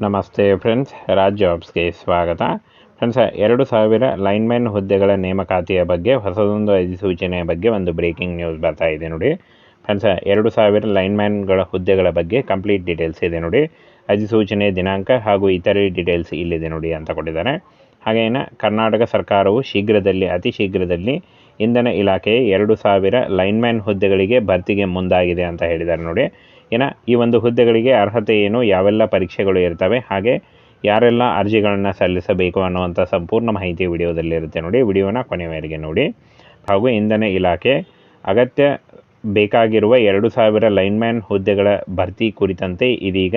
ನಮಸ್ತೆ ಫ್ರೆಂಡ್ಸ್ ರಾಜ್ ಜಾಬ್ಸ್ಗೆ ಸ್ವಾಗತ. ಫ್ರೆಂಡ್ಸ್, ಎರಡು ಸಾವಿರ ಲೈನ್ಮ್ಯಾನ್ ಹುದ್ದೆಗಳ ನೇಮಕಾತಿಯ ಬಗ್ಗೆ, ಹೊಸದೊಂದು ಅಧಿಸೂಚನೆಯ ಬಗ್ಗೆ ಒಂದು ಬ್ರೇಕಿಂಗ್ ನ್ಯೂಸ್ ಬರ್ತಾ ಇದೆ ನೋಡಿ. ಫ್ರೆಂಡ್ಸ್, ಎರಡು ಸಾವಿರ ಲೈನ್ಮ್ಯಾನ್ಗಳ ಹುದ್ದೆಗಳ ಬಗ್ಗೆ ಕಂಪ್ಲೀಟ್ ಡೀಟೇಲ್ಸ್ ಇದೆ ನೋಡಿ. ಅಧಿಸೂಚನೆ ದಿನಾಂಕ ಹಾಗೂ ಇತರೆ ಡೀಟೇಲ್ಸ್ ಇಲ್ಲಿದೆ ನೋಡಿ ಅಂತ ಕೊಟ್ಟಿದ್ದಾರೆ. ಹಾಗೇನ ಕರ್ನಾಟಕ ಸರ್ಕಾರವು ಶೀಘ್ರದಲ್ಲಿ, ಅತಿ ಶೀಘ್ರದಲ್ಲಿ ಇಂಧನ ಇಲಾಖೆಯ ಎರಡು ಸಾವಿರ ಲೈನ್ಮ್ಯಾನ್ ಹುದ್ದೆಗಳಿಗೆ ಭರ್ತಿಗೆ ಮುಂದಾಗಿದೆ ಅಂತ ಹೇಳಿದ್ದಾರೆ ನೋಡಿ. ಇನ್ನು ಈ ಒಂದು ಹುದ್ದೆಗಳಿಗೆ ಅರ್ಹತೆ ಏನು? ಯಾವೆಲ್ಲ ಪರೀಕ್ಷೆಗಳು ಇರ್ತವೆ? ಹಾಗೆ ಯಾರೆಲ್ಲ ಅರ್ಜಿಗಳನ್ನು ಸಲ್ಲಿಸಬೇಕು ಅನ್ನುವಂಥ ಸಂಪೂರ್ಣ ಮಾಹಿತಿ ವಿಡಿಯೋದಲ್ಲಿರುತ್ತೆ ನೋಡಿ. ವಿಡಿಯೋನ ಕೊನೆಯವರೆಗೆ ನೋಡಿ. ಹಾಗೂ ಇಂಧನ ಇಲಾಖೆ ಅಗತ್ಯ ಬೇಕಾಗಿರುವ ಎರಡು ಸಾವಿರ ಲೈನ್ಮ್ಯಾನ್ ಹುದ್ದೆಗಳ ಭರ್ತಿ ಕುರಿತಂತೆ ಇದೀಗ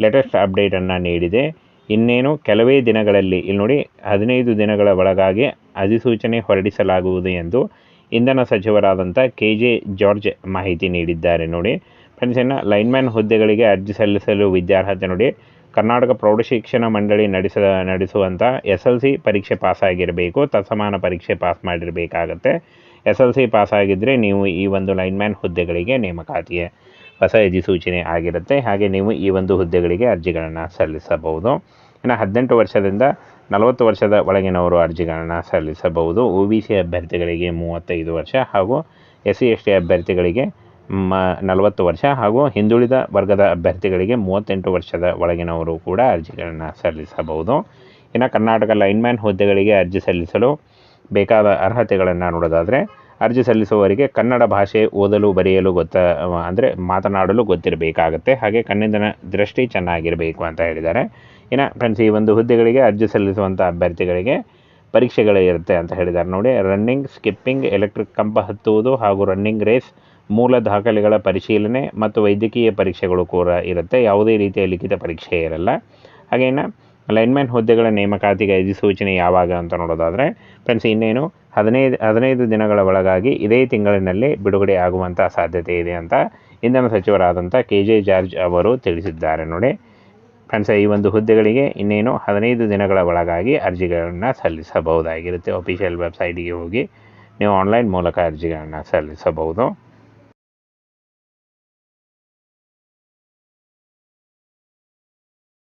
ಲೇಟೆಸ್ಟ್ ಅಪ್ಡೇಟನ್ನು ನೀಡಿದೆ. ಇನ್ನೇನು? ಕೆಲವೇ ದಿನಗಳಲ್ಲಿ, ಇಲ್ಲಿ ನೋಡಿ, ಹದಿನೈದು ದಿನಗಳ ಒಳಗಾಗಿ ಅಧಿಸೂಚನೆ ಹೊರಡಿಸಲಾಗುವುದು ಎಂದು ಇಂಧನ ಸಚಿವರಾದಂಥ ಕೆ ಜೆ ಜಾರ್ಜ್ ಮಾಹಿತಿ ನೀಡಿದ್ದಾರೆ ನೋಡಿ. ಇನ್ನು ಲೈನ್ಮ್ಯಾನ್ ಹುದ್ದೆಗಳಿಗೆ ಅರ್ಜಿ ಸಲ್ಲಿಸಲು ವಿದ್ಯಾರ್ಹತೆ ನೋಡಿ. ಕರ್ನಾಟಕ ಪ್ರೌಢಶಿಕ್ಷಣ ಮಂಡಳಿ ನಡೆಸ ನಡೆಸುವಂಥ ಎಸ್ ಎಲ್ ಸಿ ಪರೀಕ್ಷೆ ಪಾಸಾಗಿರಬೇಕು. ತತ್ಸಮಾನ ಪರೀಕ್ಷೆ ಪಾಸ್ ಮಾಡಿರಬೇಕಾಗತ್ತೆ. ಎಸ್ ಎಲ್ ಸಿ ಪಾಸಾಗಿದ್ದರೆ ನೀವು ಈ ಒಂದು ಲೈನ್ಮ್ಯಾನ್ ಹುದ್ದೆಗಳಿಗೆ ನೇಮಕಾತಿಯೇ ಹೊಸ ಅಧಿಸೂಚನೆ ಆಗಿರುತ್ತೆ. ಹಾಗೆ ನೀವು ಈ ಒಂದು ಹುದ್ದೆಗಳಿಗೆ ಅರ್ಜಿಗಳನ್ನು ಸಲ್ಲಿಸಬಹುದು. ಇನ್ನು ಹದಿನೆಂಟು ವರ್ಷದಿಂದ ನಲವತ್ತು ವರ್ಷದ ಒಳಗಿನವರು ಅರ್ಜಿಗಳನ್ನು ಸಲ್ಲಿಸಬಹುದು. ಒ ಬಿ ಸಿ ಅಭ್ಯರ್ಥಿಗಳಿಗೆ ಮೂವತ್ತೈದು ವರ್ಷ ಹಾಗೂ ಎಸ್ ಸಿ ಎಸ್ ಟಿ ಅಭ್ಯರ್ಥಿಗಳಿಗೆ ಮ, ನಲವತ್ತು ವರ್ಷ ಹಾಗೂ ಹಿಂದುಳಿದ ವರ್ಗದ ಅಭ್ಯರ್ಥಿಗಳಿಗೆ ಮೂವತ್ತೆಂಟು ವರ್ಷದ ಒಳಗಿನವರು ಕೂಡ ಅರ್ಜಿಗಳನ್ನು ಸಲ್ಲಿಸಬಹುದು. ಇನ್ನು ಕರ್ನಾಟಕ ಲೈನ್ಮ್ಯಾನ್ ಹುದ್ದೆಗಳಿಗೆ ಅರ್ಜಿ ಸಲ್ಲಿಸಲು ಬೇಕಾದ ಅರ್ಹತೆಗಳನ್ನು ನೋಡೋದಾದರೆ, ಅರ್ಜಿ ಸಲ್ಲಿಸುವವರಿಗೆ ಕನ್ನಡ ಭಾಷೆ ಓದಲು, ಬರೆಯಲು ಗೊತ್ತ, ಅಂದರೆ ಮಾತನಾಡಲು ಗೊತ್ತಿರಬೇಕಾಗತ್ತೆ. ಹಾಗೆ ಕಣ್ಣಿನ ದೃಷ್ಟಿ ಚೆನ್ನಾಗಿರಬೇಕು ಅಂತ ಹೇಳಿದ್ದಾರೆ. ಇನ್ನು ಫ್ರೆಂಡ್ಸ್ ಈ ಒಂದು ಹುದ್ದೆಗಳಿಗೆ ಅರ್ಜಿ ಸಲ್ಲಿಸುವಂಥ ಅಭ್ಯರ್ಥಿಗಳಿಗೆ ಪರೀಕ್ಷೆಗಳು ಇರುತ್ತೆ ಅಂತ ಹೇಳಿದ್ದಾರೆ. ನೋಡಿ ರನ್ನಿಂಗ್ ಸ್ಕಿಪ್ಪಿಂಗ್ ಎಲೆಕ್ಟ್ರಿಕ್ ಕಂಬ ಹತ್ತುವುದು ಹಾಗೂ ರನ್ನಿಂಗ್ ರೇಸ್ ಮೂಲ ದಾಖಲೆಗಳ ಪರಿಶೀಲನೆ ಮತ್ತು ವೈದ್ಯಕೀಯ ಪರೀಕ್ಷೆಗಳು ಕೂಡ ಇರುತ್ತೆ. ಯಾವುದೇ ರೀತಿಯ ಲಿಖಿತ ಪರೀಕ್ಷೆ ಇರಲ್ಲ. ಹಾಗೇನು ಲೈನ್ಮ್ಯಾನ್ ಹುದ್ದೆಗಳ ನೇಮಕಾತಿಗೆ ಅಧಿಸೂಚನೆ ಯಾವಾಗ ಅಂತ ನೋಡೋದಾದರೆ ಫ್ರೆಂಡ್ಸ್ ಇನ್ನೇನು ಹದಿನೈದು ಹದಿನೈದು ದಿನಗಳ ಒಳಗಾಗಿ ಇದೇ ತಿಂಗಳಿನಲ್ಲಿ ಬಿಡುಗಡೆ ಆಗುವಂಥ ಸಾಧ್ಯತೆ ಇದೆ ಅಂತ ಇಂಧನ ಸಚಿವರಾದಂಥ ಕೆ ಜೆ ಜಾರ್ಜ್ ಅವರು ತಿಳಿಸಿದ್ದಾರೆ. ನೋಡಿ ಫ್ರೆಂಡ್ಸ್, ಈ ಒಂದು ಹುದ್ದೆಗಳಿಗೆ ಇನ್ನೇನು ಹದಿನೈದು ದಿನಗಳ ಒಳಗಾಗಿ ಅರ್ಜಿಗಳನ್ನು ಸಲ್ಲಿಸಬಹುದಾಗಿರುತ್ತೆ. ಅಫಿಷಿಯಲ್ ವೆಬ್ಸೈಟಿಗೆ ಹೋಗಿ ನೀವು ಆನ್ಲೈನ್ ಮೂಲಕ ಅರ್ಜಿಗಳನ್ನು ಸಲ್ಲಿಸಬಹುದು.